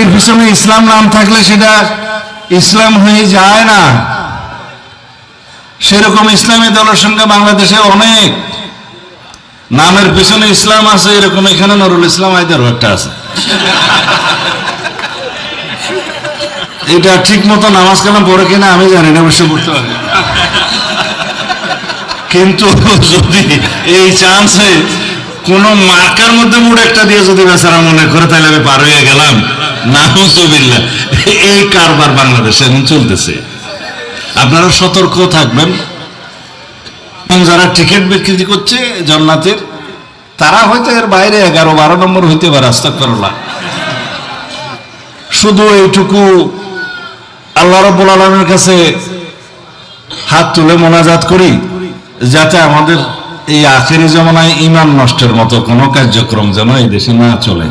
আখির পিছনে ইসলাম নাম থাকলে সেটা ইসলাম হয়ে যায় না। সেরকম ইসলামী দলের সঙ্গে বাংলাদেশে অনেক নামের পিছনে ইসলাম আছে, এরকম এখানে নুরুল ইসলাম আইদারও একটা আছে। এটা ঠিক মতো নামাজ কালাম পড়ে কিনা আমি জানি না, অবশ্য পড়তে পারি কিন্তু যদি এই চান্সে কোন মার্কার মধ্যে মুড়ে একটা দিয়ে যদি বেচারা মনে করে, তাহলে আমি পার হয়ে গেলাম। নাহুজুবিল্লা এই কারবার বাংলাদেশে এখন চলতেছে। আপনারা সতর্ক থাকবেন। যারা টিকিট বিক্রি করছে জান্নাতের, তারা হয়তো এর বাইরে এগারো বারো নম্বর হইতে পারে শুধু এইটুকু আল্লাহ রব্বুল আলমের কাছে হাত তুলে মোনাজাত করি, যাতে আমাদের এই আখেরি জমানায় ইমান নষ্টের মতো কোনো কার্যক্রম যেন এই দেশে না চলে।